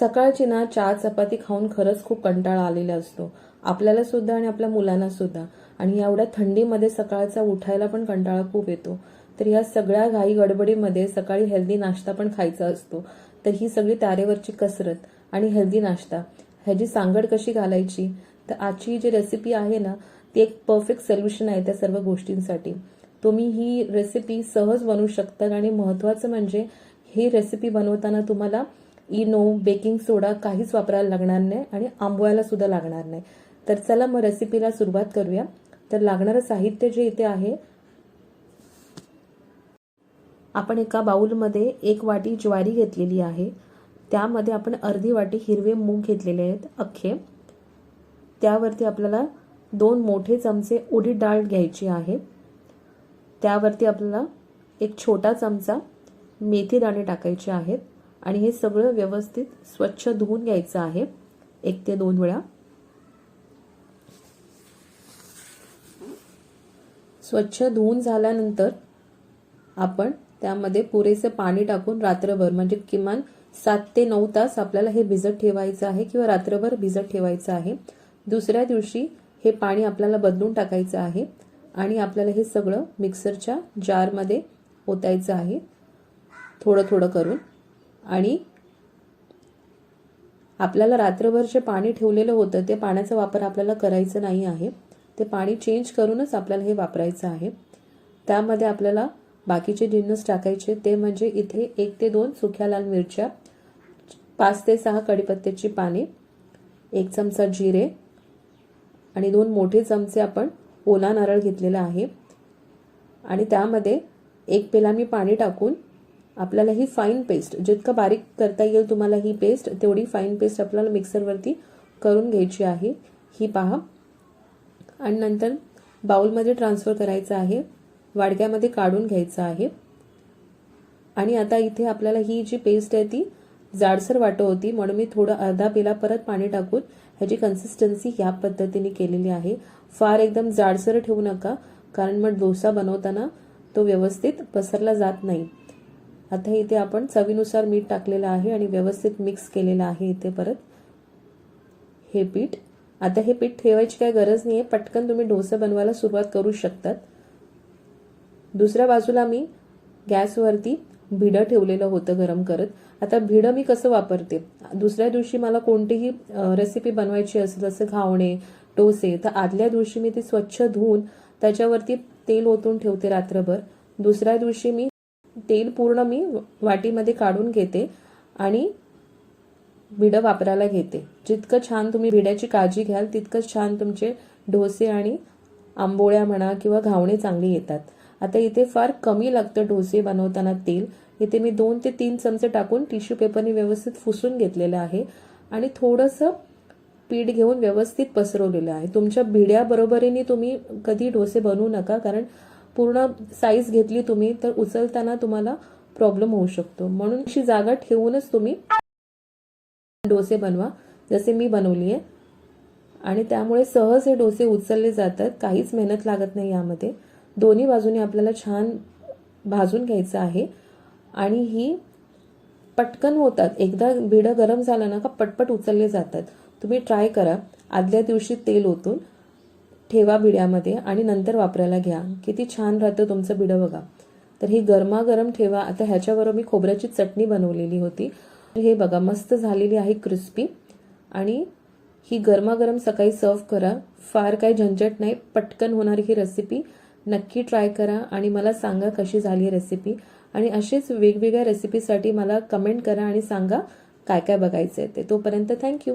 सकाळची ना चहा चपाती खाऊन खरंच खूप कंटाळा आलेला असतो. आपल्याला सुद्धा आणि आपल्या मुलांना सुद्धा. आणि एवढ्या थंडीमध्ये सकाळचा उठायला पण कंटाळा खूप येतो. तर या सगळ्या घाई गडबडीमध्ये सकाळी हेल्दी नाश्ता पण खायचा असतो. तर ही सगळी तारेवरची कसरत आणि हेल्दी नाश्ता. ह्याची सांगड कशी घालायची? तर आजची जी रेसिपी आहे ना ती एक परफेक्ट सोल्युशन आहे त्या सर्व गोष्टींसाठी. तुम्ही ही रेसिपी सहज बनवू शकता आणि महत्त्वाचं म्हणजे ही रेसिपी बनवताना तुम्हाला इनो बेकिंग सोडा काहीच वापरायला लागणार नाही आणि आंबवायला सुद्धा लागणार नाही. तर चला मग रेसिपीला सुरुवात करूया. तर लागणारं साहित्य जे इथे आहे आपण एका बाऊलमध्ये एक वाटी ज्वारी घेतलेली आहे. त्यामध्ये आपण अर्धी वाटी हिरवे मूग घेतलेले आहेत अख्खे. त्यावरती आपल्याला दोन मोठे चमचे उडीद डाळ घ्यायची आहे. त्यावरती आपल्याला एक छोटा चमचा मेथी दाणे टाकायचे आहेत. आणि हे सगळं व्यवस्थित स्वच्छ धुवून घ्यायचं आहे. एक ते दोन वेळा. स्वच्छ धुवून झाल्यानंतर आपण त्यामध्ये पुरेसे पाणी टाकून रात्रभर म्हणजे किमान सात ते नऊ तास आपल्याला हे भिजत ठेवायचं आहे किंवा रात्रभर भिजत ठेवायचं आहे. दुसऱ्या दिवशी हे पाणी आपल्याला बदलून टाकायचं आहे आणि आपल्याला हे सगळं मिक्सरच्या जारमध्ये ओतायचं आहे. थोडं थोडं करून. आणि आपल्याला रात्रभर जे पाणी ठेवलेलं होतं ते पाण्याचा वापर आपल्याला करायचं नाही आहे. ते पाणी चेंज करूनच आपल्याला हे वापरायचं आहे. त्यामध्ये आपल्याला बाकीचे जिन्नस टाकायचे. ते म्हणजे इथे एक ते दोन सुक्या लाल मिरच्या पाच ते सहा कडीपत्त्याची पाने एक चमचा जिरे आणि दोन मोठे चमचे आपण ओला नारळ घेतलेला आहे. आणि त्यामध्ये एक पेला मी पाणी टाकून आपल्याला ही फाईन पेस्ट जितकं बारीक करता येईल तुम्हाला ही पेस्ट तेवढी फाईन पेस्ट आपल्याला मिक्सरवरती करून घ्यायची आहे. ही पहा. आणि नंतर बाउलमध्ये ट्रान्सफर करायचं आहे. वाडक्यामध्ये काढून घ्यायचं आहे. आणि आता इथे आपल्याला ही जी पेस्ट आहे ती जाडसर वाटत होती म्हणून मी थोडं अर्धा पेला परत पाणी टाकून ह्याची कन्सिस्टन्सी ह्या पद्धतीने केलेली आहे. फार एकदम जाडसर ठेवू नका कारण मग डोसा बनवताना तो व्यवस्थित पसरला जात नाही. आता इथे आपण चवीनुसार मीठ टाकलेलं आहे आणि व्यवस्थित मिक्स केलेलं आहे इथे परत. हे पीठ. आता हे पीठ ठेवायची काही गरज नाही आहे पटकन तुम्ही डोसे बनवायला सुरुवात करू शकतात. दुसऱ्या बाजूला मी गॅसवरती भिडं ठेवलेलं होतं गरम करत. आता भिडं मी कसं वापरते? दुसऱ्या दिवशी मला कोणतीही रेसिपी बनवायची असेल जसं घावणे डोसे तर आदल्या दिवशी मी ती स्वच्छ धुवून त्याच्यावरती तेल ओतून ठेवते रात्रभर. दुसऱ्या दिवशी मी तेल पूर्ण मी वाटीमध्ये काढून घेते आणि भिडं वापरायला घेते. जितकं छान तुम्ही भिड्याची काळजी घ्याल तितकंच छान तुमचे डोसे आणि आंबोळ्या म्हणा किंवा घावणे चांगली येतात. आता इथे फार कमी लागतं डोसे बनवताना तेल. इथे मी दोन ते तीन चमचे टाकून टिश्यू पेपरने व्यवस्थित फुसून घेतलेलं आहे आणि थोडंसं पीठ घेऊन व्यवस्थित पसरवलेलं आहे. तुमच्या भिड्याबरोबरीने तुम्ही कधी डोसे बनवू नका कारण पूर्ण साईज घेतली तुम्ही तर उचलताना तुम्हाला प्रॉब्लेम होऊ शकतो. म्हणून अशी जागा ठेवूनच तुम्ही डोसे बनवा जसे मी बनवली आहे. आणि त्यामुळे सहज हे डोसे उचलले जातात काहीच मेहनत लागत नाही यामध्ये. दोन्ही बाजूने आपल्याला छान भाजून घ्यायचं आहे. आणि ही पटकन होतात. एकदा भिडं गरम झालं ना का पटपट उचलले जातात. तुम्ही ट्राय करा. आदल्या दिवशी तेल ओतून ठेवा बिड्यामध्ये आणि नंतर वापरायला घ्या. किती छान राहतं तुमचं बिडं बघा. तर ही गरमागरम ठेवा. आता ह्याच्याबरोबर मी खोबऱ्याची चटणी बनवलेली होती. हे बघा मस्त झालेली आहे क्रिस्पी. आणि ही गरमागरम सकाळी सर्व करा. फार काही झंझट नाही. पटकन होणारी ही रेसिपी नक्की ट्राय करा आणि मला सांगा कशी झाली रेसिपी आणि असेच वेगवेगळ्या रेसिपीसाठी मला कमेंट करा आणि सांगा काय काय बघायचं आहे ते. तोपर्यंत थँक्यू